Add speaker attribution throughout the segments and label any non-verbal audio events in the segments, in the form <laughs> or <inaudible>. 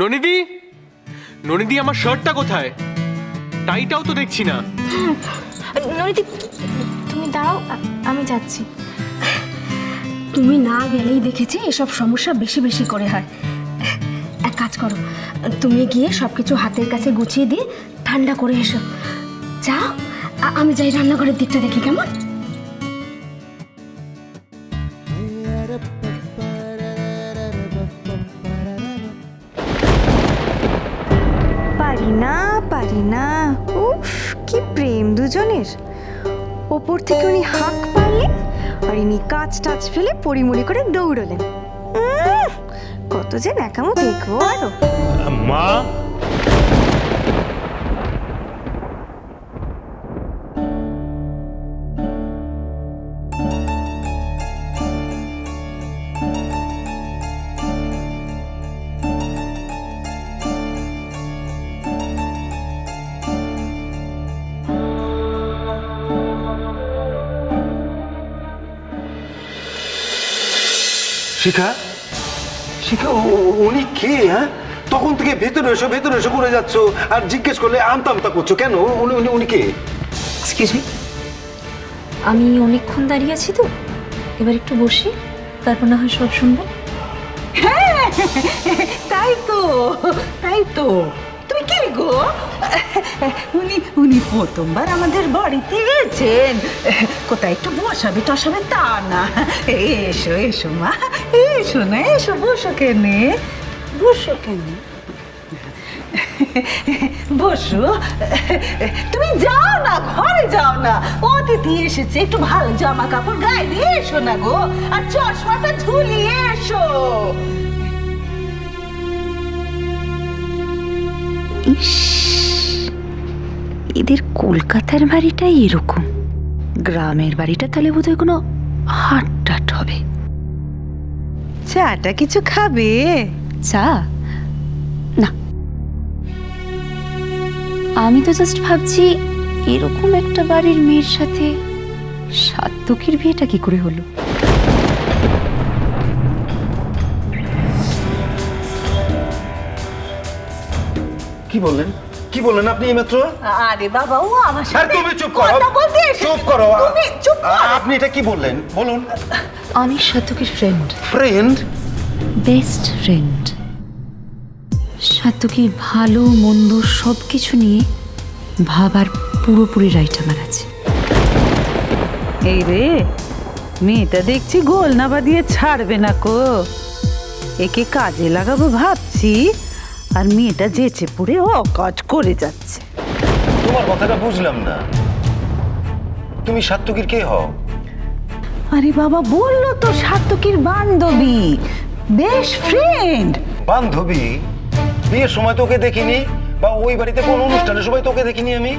Speaker 1: ননিদি? ননিদি, আমার শার্টটা কোথায়? টাইটাও তো দেখছি না।
Speaker 2: ননিদি, তুমি দাঁড়াও, আমি যাচ্ছি।
Speaker 3: তুমি না গেলেই দেখেছি এসব সমস্যা বেশি বেশি করে হয়। এক কাজ করো, তুমি গিয়ে সব কিছু হাতের কাছে গুছিয়ে দিয়ে ঠান্ডা করে এসো। যাও আমি যাই রান্নাঘরের দিকটা দেখি, কেমন?
Speaker 4: প্রেম দুজনের। ওপর থেকে উনি হাঁক পারলেন আর ইনি কাজ টাচ ফেলে পরিমরি করে দৌড়লেন। কত যে ন্যাকামো দেখব আরও।
Speaker 5: মা
Speaker 6: শিখা? শিখা উনি কে হ্যাঁ? তখন থেকে ভেতরে এসো ভেতরে এসো করে যাচ্ছ। আর জিজ্ঞেস করলে আমতা আমতা করছ কেন? উনি উনি উনি কে?
Speaker 2: এক্সকিউজ মি আমি অনেকক্ষণ দাঁড়িয়ে আছি তো। এবার একটু বসি তারপর না হয় সব শুনবেন।
Speaker 7: তাই তো তাই তো। গো? উনি উনি প্রথমবার আমাদের বাড়িতে এসেছেন কোথায় একটু বসাবে টসাবে তা না। এসো এসো মা, এসো না, এসো বসো কেনে। বসো কেনে। বসো। তুমি যাও না, ঘরে যাও না। অতিথি এসেছে, একটু ভালো জামা কাপড় গায়ে দিয়ে এসো না গো। আর চশমাটা ঝুলিয়ে এসো।
Speaker 4: ইস এদের কলকাতার বাড়িটাই এরকম। গ্রামের বাড়িটা তাহলে বোধহয় কোনো হাট টাট হবে।
Speaker 7: চাটা কিছু খাবে?
Speaker 4: চা? না। আমি তো জাস্ট ভাবছি এরকম একটা বাড়ির মেয়ের সাথে সাত্তকীর বিয়েটা কি করে হলো?
Speaker 6: কি বললেন? কি বললেন আপনি এইমাত্র
Speaker 7: আরে বাবা ও আমার
Speaker 6: আর
Speaker 7: সাথে
Speaker 6: তুমি চুপ করো।
Speaker 7: কথা বলতে এসেছে।
Speaker 6: চুপ করো।
Speaker 7: তুমি চুপ করো।
Speaker 6: আপনি এটা কি বললেন? বলুন।
Speaker 4: আমি সাত্তকীর ফ্রেন্ড
Speaker 6: ফ্রেন্ড
Speaker 4: বেস্ট ফ্রেন্ড সাত্তকীর ভালো মন্দ সব কিছু নিয়ে ভাবার পুরোপুরি রাইট আমার আছে।
Speaker 7: এই রে মেয়েটা দেখছি গোল না বাদিয়ে ছাড়বে না কো। একে কাজে লাগাবো ভাবছি। আর মেয়েটা যেচে পুড়ে কাজ করে যাচ্ছে।
Speaker 6: তোমার কথাটা বুঝলাম না। তুমি সাত্তকীর কে হও?
Speaker 7: আরে বাবা বলল তো সাত্তকীর বান্ধবী। বেশ ফ্রেন্ড
Speaker 6: বান্ধবী? বিয়ের সময় তোকে দেখিনি? বা ওই বাড়িতে কোন অনুষ্ঠানের সময় তোকে দেখিনি আমি?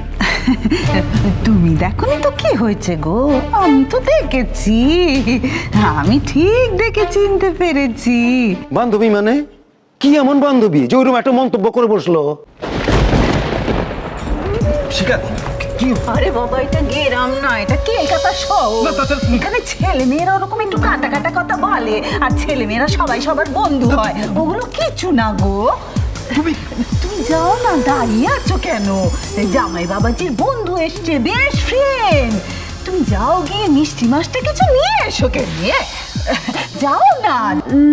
Speaker 7: তুমি দেখনি তো কি হয়েছে গো? আমি তো দেখেছি। আমি ঠিক দেখে চিনতে পেরেছি।
Speaker 6: বান্ধবী মানে? কি এমন বান্ধবী যে ওইরকম একটা মন্তব্য করে বসল? শিখা কি?
Speaker 7: আরে বাবা এটা গেরাম না এটা কলকাতা শহর এখানে ছেলে মেয়েরা ওরকম একটু কাটা কাটা কথা বলে আর ছেলে মেয়েরা সবাই সবার বন্ধু হয়। ওগুলো কিছু না গো। তুমি তুমি যাও না দাঁড়িয়ে আছো কেন? এই জামাই বাবাজির বন্ধু এসছে বেশ ফ্রেন্ড তুমি যাও গিয়ে মিষ্টি মাছটা কিছু নিয়ে এসো কে নিয়ে <laughs> যাও না।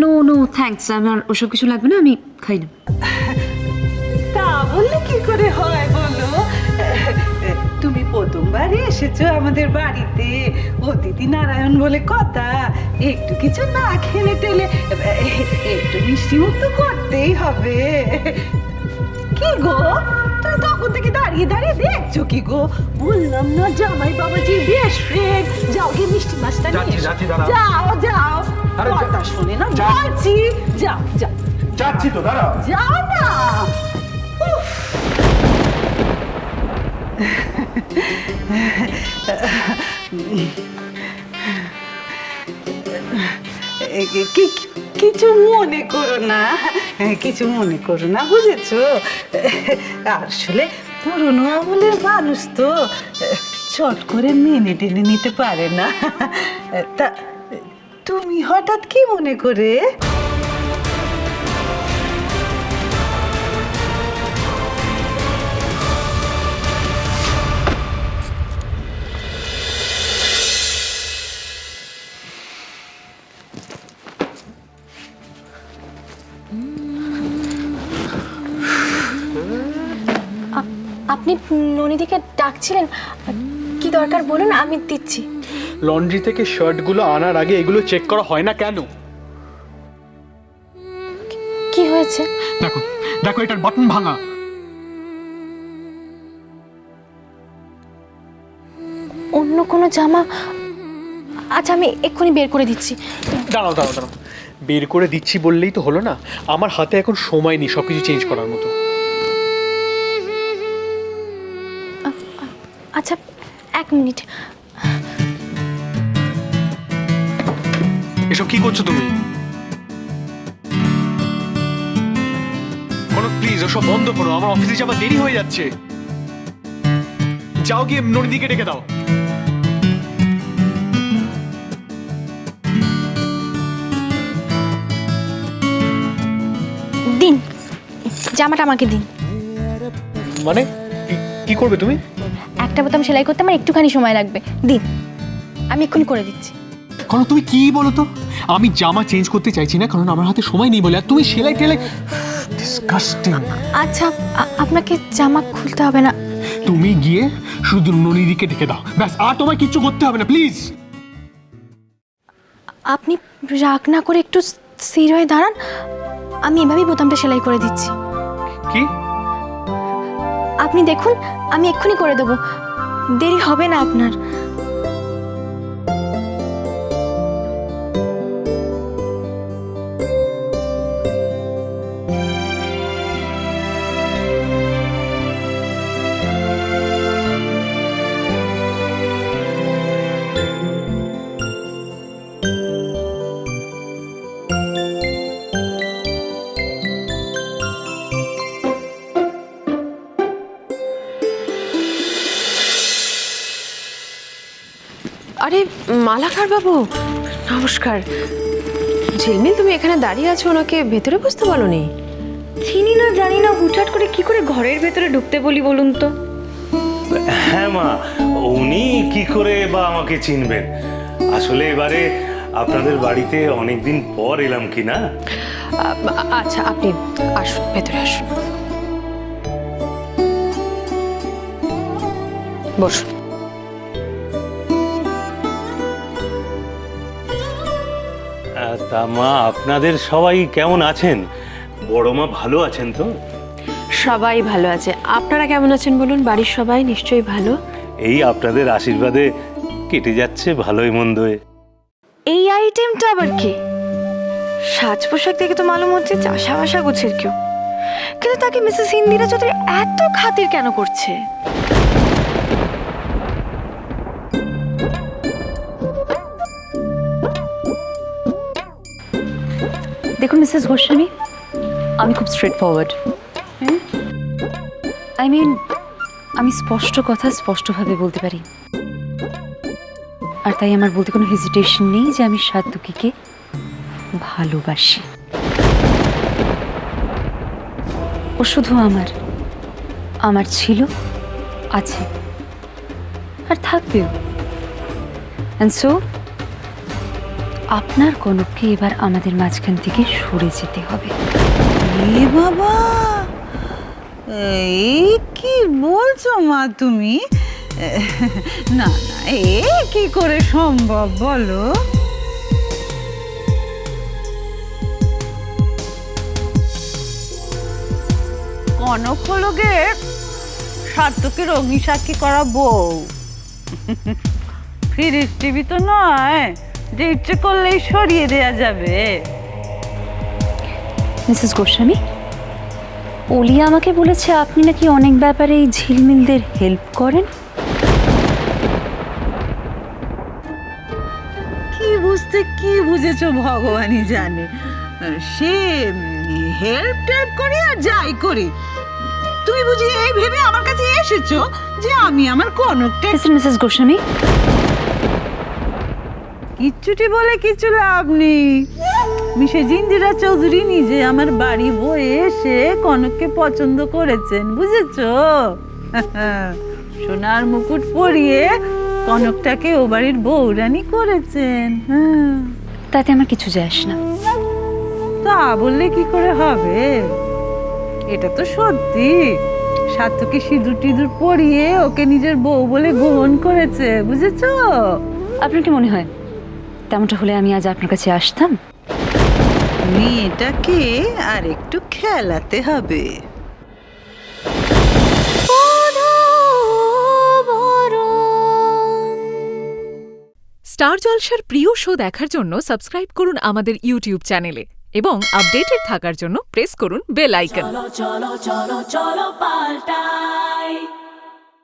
Speaker 4: নো নো থ্যাঙ্কস আমার ওসব কিছু লাগবে না আমি খাই না।
Speaker 7: তা বললে কি করে হয় বলো? তুমি প্রথমবার এসেছ আমাদের বাড়িতে। অতিথি নারায়ণ বলে কথা। একটু কিছু না খেলে টেলে একটু মিষ্টি মুখ তো করতেই হবে। কি গো? তুমি তখন থেকে দাঁড়িয়ে দাঁড়িয়ে দেখছ কি গো? বললাম না জামাই বাবাজি বেশ ফ্রেন্ড যাও গিয়ে মিষ্টি মাছটা নিয়ে এসো।
Speaker 6: যাচ্ছি, দাঁড়াও।
Speaker 7: যাও যাও।
Speaker 6: আরে যা-
Speaker 7: কথা শুনে না
Speaker 6: যা-
Speaker 7: বলছি। যাও যাও।
Speaker 6: যাচ্ছি তো দাঁড়াও।
Speaker 7: যাও না। উফ। এ- কি- কি- কিছু মনে করো না। কিছু মনে করো না বুঝেছ? আসলে পুরনো আমলের মানুষ তো। চট করে মেনে টেনে নিতে পারে না। তা, তুমি হঠাৎ কি মনে করে? ননিদিকে ডাকছিলেন কি দরকার বলুন আমি দিচ্ছি।
Speaker 1: লন্ড্রি থেকে শার্টগুলো আনার আগে এগুলো চেক করা হয় না কেন?
Speaker 7: কি হয়েছে?
Speaker 1: দেখো দেখো এটার বাটন ভাঙা।
Speaker 7: অন্য কোনো জামা? আচ্ছা আমি এক্ষুনি বের করে দিচ্ছি।
Speaker 1: দাঁড়াও দাঁড়াও দাঁড়াও। বের করে দিচ্ছি বললেই তো হলো না। আমার হাতে এখন সময় নেই সব কিছু চেঞ্জ করার মতো।
Speaker 7: আচ্ছা এক মিনিট।
Speaker 1: এসব কি করছ তুমি? কোনো প্লিজ ওসব বন্ধ করো আমার অফিসে যাবার দেরি হয়ে যাচ্ছে। যাও গিয়ে নদীকে ডেকে দাও।
Speaker 7: দিন জামাটা আমাকে দিন।
Speaker 1: মানে কি করবে তুমি?
Speaker 7: একটা বোতাম সেলাই করতে আমার একটুখানি সময় লাগবে। দিন। আমি এক্ষুনি করে দিচ্ছি।
Speaker 1: কারণ তুমি কি বলো তো? আমি জামা চেঞ্জ করতে চাইছি না কারণ আমার হাতে সময় নেই বলে। আর তুমি সেলাই টেলাই ডিসকাস্টিং
Speaker 7: আচ্ছা আপনাকে জামা খুলতে হবে না।
Speaker 1: তুমি গিয়ে শুধু ননিদিকে ডেকে দাও। ব্যাস আর তোমায় কিচ্ছু করতে হবে না প্লিজ।
Speaker 7: আপনি রাগ না করে একটু স্থির হয়ে দাঁড়ান। আমি এভাবেই বোতামটা সেলাই করে দিচ্ছি।
Speaker 1: কি?
Speaker 7: আপনি দেখুন আমি এক্ষুনি করে দেবো। দেরি হবে না আপনার।
Speaker 5: মালাকার বাবু নমস্কার। ঝিলমিল তুমি এখানে দাঁড়িয়ে আছো ওনাকে ভেতরে বসতে বলনি?
Speaker 2: চিনি না জানি না হুটহাট করে কি করে ঘরের ভেতরে ঢুকতে বলি বলুন তো?
Speaker 8: হ্যাঁ মা উনি কি করে বা আমাকে চিনবেন? আসলে এবারে আপনাদের বাড়িতে অনেকদিন পর এলাম কি না?
Speaker 5: আচ্ছা আপনি আসুন ভেতরে আসুন। বসুন।
Speaker 8: তা মা আপনাদের সবাই কেমন আছেন? বড় মা ভালো আছেন তো?
Speaker 5: সবাই ভালো আছে। আপনারা কেমন আছেন বলুন? বাড়ির সবাই নিশ্চয়ই ভালো।
Speaker 8: এই আপনাদের আশীর্বাদে কেটে যাচ্ছে ভালোই মন্দই।
Speaker 4: এই আইটেমটা আবার কি? সাজ পোশাক দেখে তো মালুম হচ্ছে চাষা বাসা গোছের কেউ। কিন্তু তাকে মিসেস ইন্দিরা চৌধুরী এত খাতির কেন করছে?
Speaker 2: দেখুন মিসেস গোস্বামী আমি খুব স্ট্রেট ফরওয়ার্ড আই মিন আমি স্পষ্ট কথা স্পষ্টভাবে বলতে পারি। আর তাই আমার বলতে কোনো হেজিটেশন নেই যে আমি সাত্তুকিকে ভালোবাসি। ও শুধু আমার। আমার ছিল, আছে। আর থাকবেও। অ্যান্ড সো আপনার কনককে এবার আমাদের মাঝখান থেকে সরে যেতে হবে।
Speaker 9: বাবা! এই কি বলছো মা তুমি? না না, এ কি করে সম্ভব বলো? কনক হলো গে সার্থকের অগ্নিসাক্ষী করা বউ। ফিরিস টিভি তো নয়। যে ইচ্ছে করলেই সরিয়ে দেয়া যাবে।
Speaker 2: মিসেস গোস্বামী ওলিয়া আমাকে বলেছে আপনি নাকি অনেক ব্যাপারে এই ঝিলমিলদের হেল্প করেন।
Speaker 9: কি বুঝতে কি বুঝেছ ভগবানই জানে। সে হেল্প টেল্প করি আর যাই করি। তুমি বুঝি এই ভেবে আমার কাছে এসেছ যে আমি আমার কনকটা
Speaker 2: মিসেস গোস্বামী
Speaker 9: কিচ্ছুটি বলে কিছু লাভ নেই। মিসেস জিন্দিরা চৌধুরী নিজে আমার বাড়ি বয়ে এসে কনককে পছন্দ করেছেন বুঝেছ? <laughs> সোনার মুকুট পরিয়ে কনকটাকে ও বাড়ির বউরানি করেছেন হ্যাঁ।
Speaker 2: তাতে আমার কিছু যায় আসে না।
Speaker 9: তা বললে কি করে হবে? এটা তো সত্যি। সার্থকে সিঁদুর টিঁদুর পরিয়ে ওকে নিজের বউ বলে গ্রহণ করেছে বুঝেছ?
Speaker 2: আপনার কি মনে হয়? তেমনটা হলে আমি আজ আপনার কাছে আসতাম।
Speaker 9: মেয়েটাকে আর একটু খেলাতে হবে।
Speaker 10: স্টার জলসার প্রিয় শো দেখার জন্য সাবস্ক্রাইব করুন আমাদের ইউটিউব চ্যানেলে এবং আপডেটেড থাকার জন্য প্রেস করুন বেল আইকন।